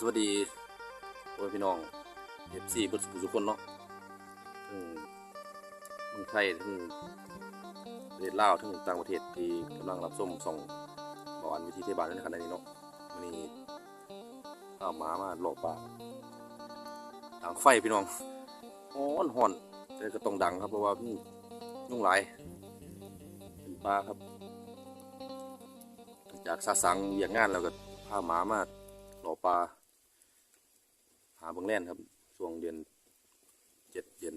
สวัสดีพ่อพี่น้องเอฟซีเพื่อนทุกคนเนาะทั้งเมืองไทยทั้งประเทศลาวทั้งต่างประเทศที่กำลังรับชมส่องบอลวิธีเทศบาลในขณะนี้เนาะวันนี้ข้าวหมามาหลอกปลาดังไฟพี่น้องฮ้อนฮอนแต่ก็ต้องดังครับเพราะว่านุ่งหลายเป็นปลาครับ จากซาสังเยียงงานแล้วก็พาหมามาหล่อปลาาเบิ่งแล่นครับช่วงเดือนเจ็ดเดือน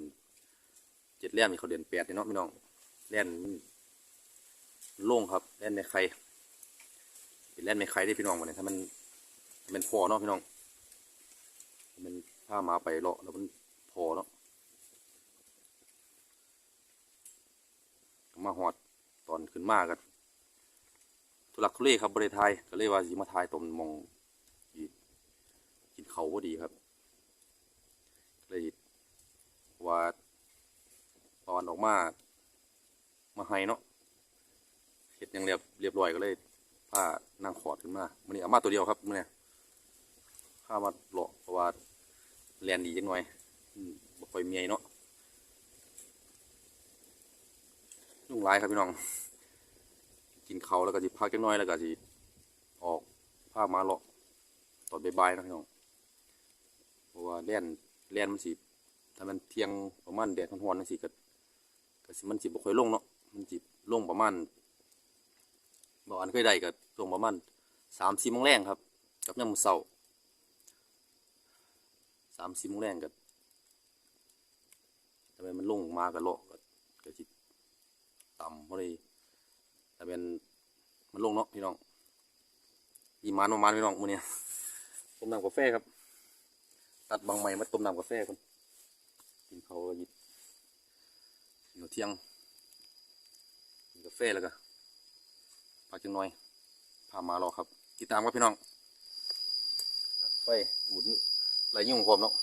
เจ็ดแล่นมีเขาเดือนแปดเนาะพี่น้องแล่นโล่งครับแล่นในไข่เป็นแล่นในไข่ได้พี่น้องวันนี้ถ้ามันถ้ามันพอเนาะพี่น้องถ้ามันพามาไปเลาะแล้วมันพอเนาะมาหอดตอนขึ้นมากันทุลักทุเลครับบริไทยก็เลยว่าสิมาทายตมมองกินเขาพอดีครับ เลยว่าตอนออกมา มาให้เนาะเห็ดยังเรียบเรียบร้อยก็เลยผ้านั่งขอดขึ้นมามันนี้เอามาตัวเดียวครับมันเนี่ยข้ามาเลาะเพราะว่าแลนดีจังหน่อยบ่ค่อยเมียเนาะยุ่งหลายครับพี่น้อง กินเขาแล้วก็สิพักจักหน้อยแล้วก็สิออกภามาเลาะตอนบ่ายๆนะพี่น้องเพราะว่าแล่น แลนมันสิถ้ามันเที่ยงประมาณแดดร้อนๆจังซี่ก็ก็สิมันสิบ่ค่อยลงเนาะมันสิลงประมาณบ่อันเคยได้ก็ลงประมาณ3-4โมงแรงครับกับยามมื้อเช้า3-4โมงแรงก็ถ้ามันลงมาก็เลาะก็ก็สิต่ำพอดีแต่เป็นมันลงเนาะพี่น้องอีมานประมาณพี่น้องมื้อนี้ต้มนำกาแฟครับ ตัดบางใหม่มาต้มน้ำกาแฟคนกินเขาหยิบกินข้าวเที่ยงกินกาแฟแล้วก็พักจังหน่อยพามารอครับ ติดตามครับพี่น้องไฟบุญไหลยุ่งความเนาะ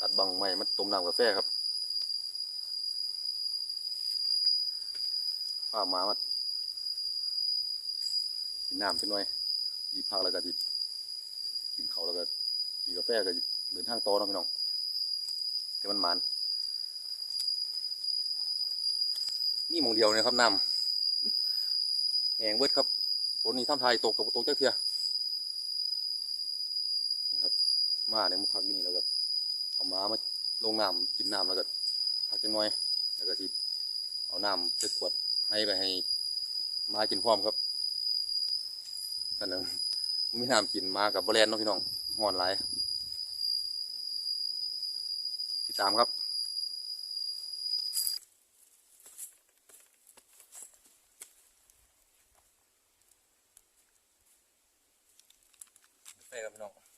ตัดบางใหม่มาต้มน้ำกาแฟครับพามามากินน้ำสักหน่อยยีพักแล้วก็จิกินเขาแล้วก็ กินกาแฟก็เดินทางต่อนะพี่น้องแต่มันมันนี่มองเดียวเลยครับน้ำแหงเบิดครับฝนนี่ท่ามไทยตกกับตกเจ้าเทียนี่ครับ มาเนี่ยมาพักที่นี่แล้วก็เอาม้ามาลงน้ำกินน้ำแล้วก็พักจังหน่อย แล้วก็สิเอาน้ำใส่ขวดให้ไปให้มากินพร้อมครับกันนึง มีน้ำกินมากับบริเวณเนาะพี่น้องห่อนไหลติดตามครับไปครับพี่น้อง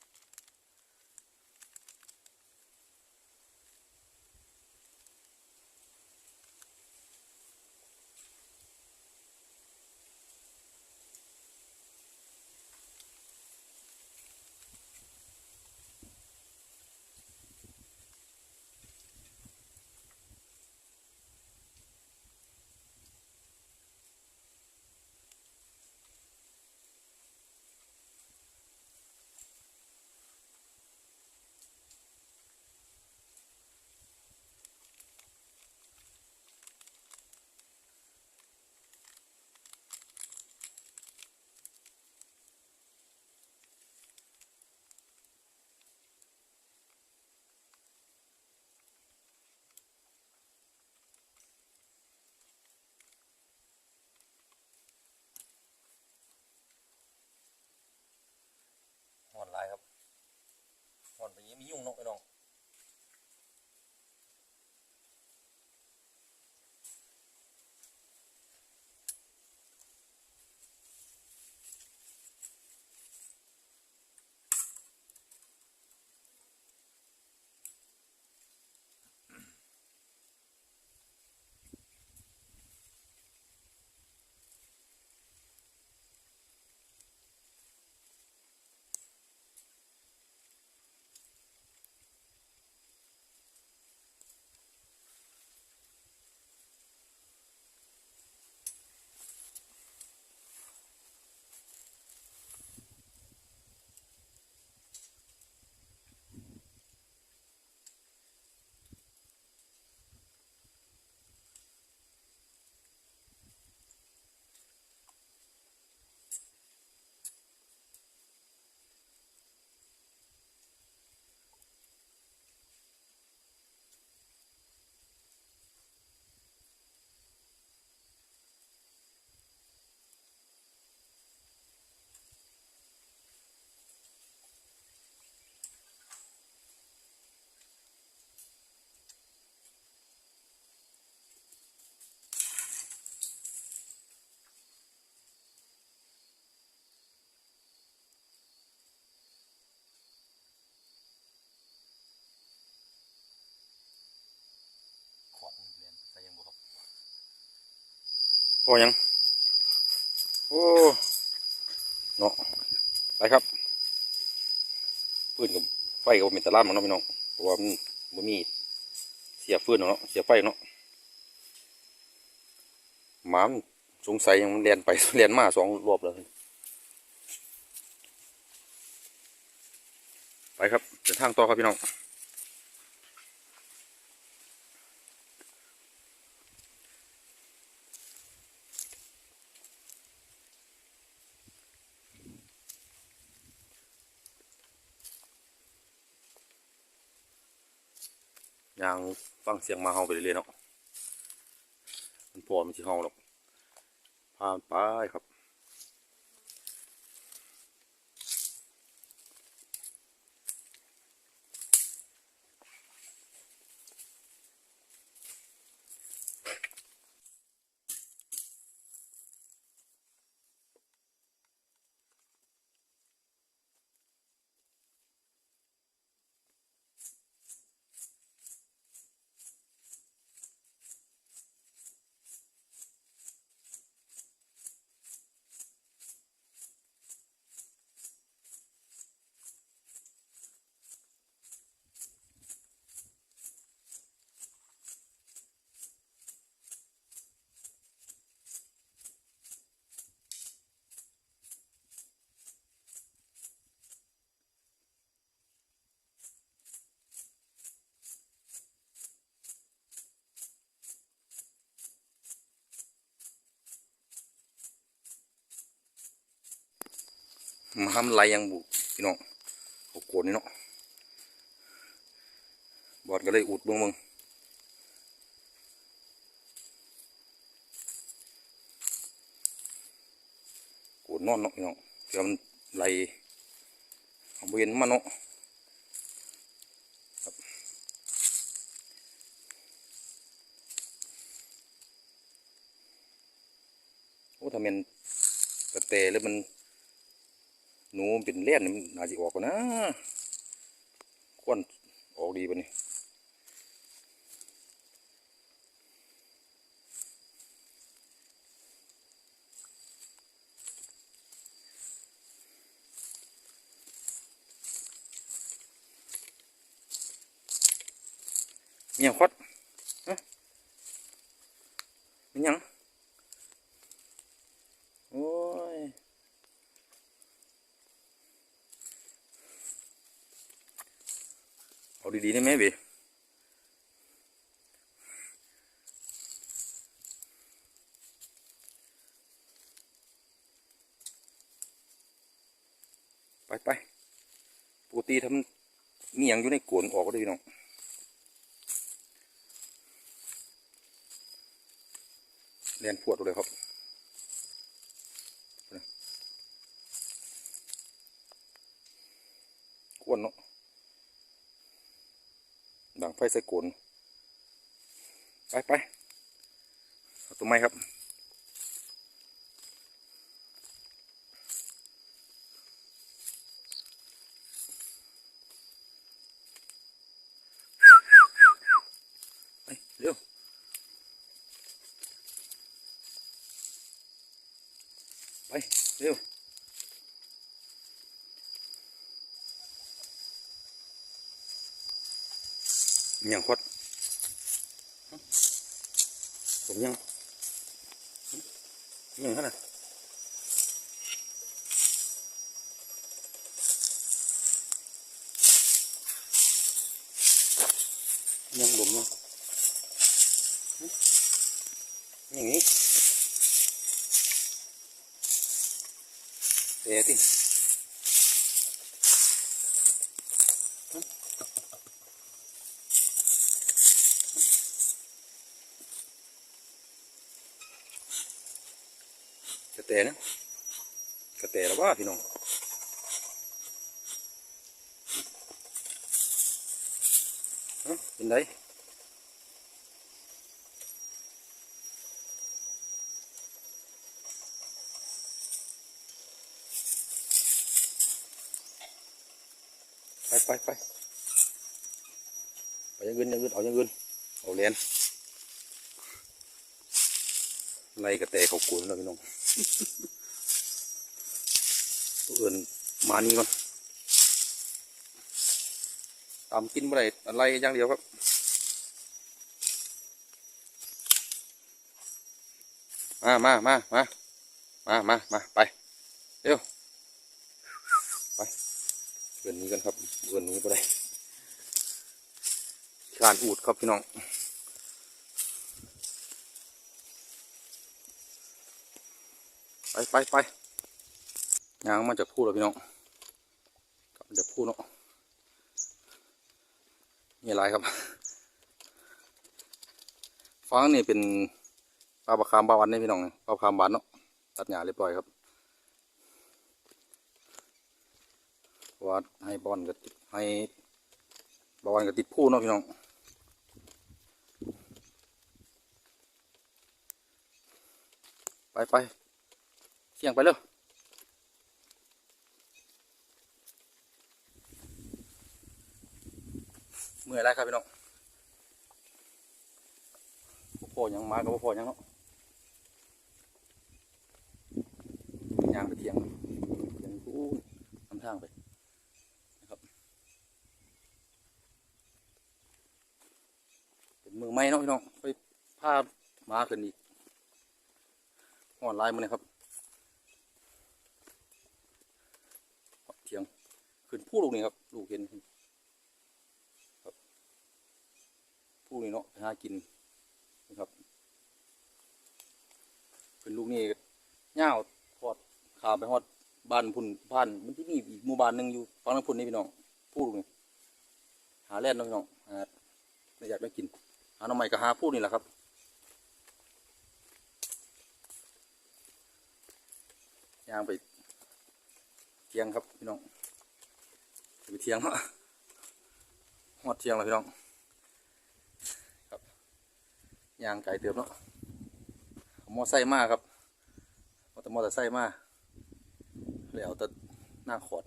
ยังมียุ่งนกไอ้น้อง พอยังโอ้เนาะไปครับฟืนกับไฟกับเป็นตะล่ามเนาะพี่น้องเพราะว่ามันบ่มีเสียฟืนเนาะเสียไฟเนาะหมามสงสัยยังเรียนไปเรียนมาสองรอบแล้วไปครับเดินทางต่อครับพี่น้อง ยางฟังเสียงมาเฮาไปเรื่อยๆเนาะมันพอมันสิเฮาหรอกพามันไปครับ มาทำไรยังบุพี่น้องโอ้โกนนี่เนาะบอดก็เลยอุดเบิ่งมึงโกนนอนเนาะพี่น้องเดี๋ยวมันไหลเอาไปเห็นมันเนาะโอ้ถ้ามันกระเตหรือมัน หนูมันเป็นเลี้ยนนี่มันน่าจะออกกว่านะควนออกดีปะนี่มีหยังควัดฮะมีหยังโอ้ย เอา ดีๆได้ไหมเบไปไปปกติทำมีอย่างอยู่ในกวนออกก็ได้พี่น้องเรียนพวดเลยครับกวนเนาะ ไฟใส่กลนไปไปตัวไม้ครับไปเร็วไปเร็ว มีหยังคดผมยังมีหยัง ติกระแตนะกระแตแล้วว่าพี่น้องเป็นไรไปไปไปไปยังเงินยังเงินเอายังเงินเอาเหรียญไล่กระแตเขากุนแล้วพี่น้อง ตัวอื่นมานี่ก่อนตามกินเมื่อไรอะไรอย่างเดียวครับมามามามามามามาไป เร็ว ไปเบือนนี้กันครับเบือนนี้ไปได้การอูดครับพี่น้อง ไปไปไปยางมาจากพูดแล้วพี่น้องกลับมาจากพูดเนาะมีอะไรครับฟังนี่เป็นปลาปลาคามปลาวันนี่พี่น้องปลาปลาคามหวานเนาะตัดหญ้าเรียบร้อยครับวัดให้บอลกับให้บอลกับติดพูเนาะพี่น้องไปไป สียงไปเร็วเมื่อยไรครับพี่น้องบ่พอยังมาก็บ่พอยังเนาะยางไปเทียงเทียงอู้ทำทางไปนะครับเป็นมือไม้เนาะพี่น้องไปพามาขึ้นอีกอ่อนลน์มาเลยครับ ทียง ขึ้นผู้ลูกนี่ครับ ลูกเห็นครับผู้นี่เนาะไปหากินนะครับเป็นลูกนี่เง่าวทอดขาไปฮอดบ้านพุ่นบ้านมันที่มีอีกหมู่บ้านหนึ่งอยู่ฝั่งนั้นพุ่นนี่พี่น้องผู้ลูกนี่หาแล่นเนาะพี่น้องหาไม่อยากได้กิน หาหน่อไม้ก็หาผู้นี่แหละครับยางไป เทียงครับพี่น้องไปเทียงเนาะฮอดเทียงแล้วพี่น้องครับยางไก่เติมเนาะมอไซค์มาครับเอแต่มอเตอร์ไซค์มาแล้วเอาแต่หน้าขอด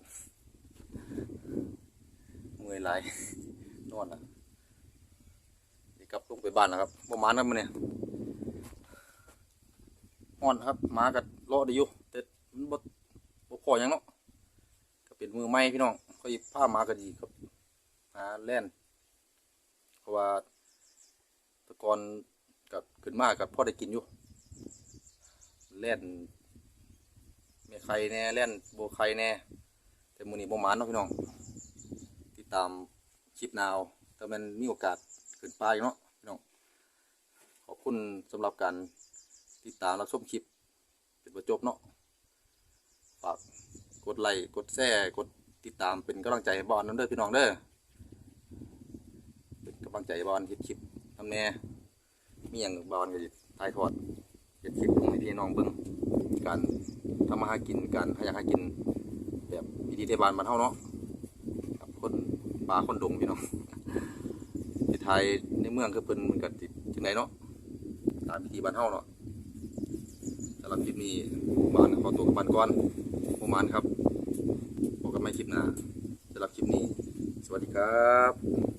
เมื่อยไหลนอนละเดี๋ยวกลับลงไปบ้านแล้วครับประมาณนั้นมันเนี่ยอ่อนครับมากัดรอไดีอยู่แต่มันบ่บ่พอหยังเนาะ มือไม้พี่น้องเขาหยิบผ้ามาก็ดีครับหาแล่นเพราะว่าตะกอนกับขึ้นมากกับพ่อได้กินอยู่แล่นเมไข่แน่แล่นโบไข่แน่แต่มือนี้โบหมานเนาะพี่น้องติดตามคลิปนาวถ้ามันมีโอกาสขึ้นไปเนาะพี่น้องขอบคุณสำหรับการติดตามรับชมคลิปเป็นประจบเนาะฝาก กดไลค์กดแชร์กดติดตามเป็นกำลังใจให้บอลนั่นเด้อพี่น้องเด้อเป็นกำลังใจบอลเฮ็ดคลิปทำแน่มีอย่างบอลก็สิถ่ายทอดเฮ็ดคลิปของพี่น้องเบิ่งการทำมาหากินการหาอยากหากินแบบวิธีเทศบาลบ้านเฮาเนาะกับคนป่าคนดงพี่น้องที่ไทยในเมืองคือเพิ่นมันก็สิจังไดเนาะตามวิธีบ้านเฮาเนาะสำหรับคลิปนี้บ้านขอตัวกับบ้านก่อนประมาณครับ ใหม่คลิปหน้าสำหรับคลิปนี้ สวัสดีครับ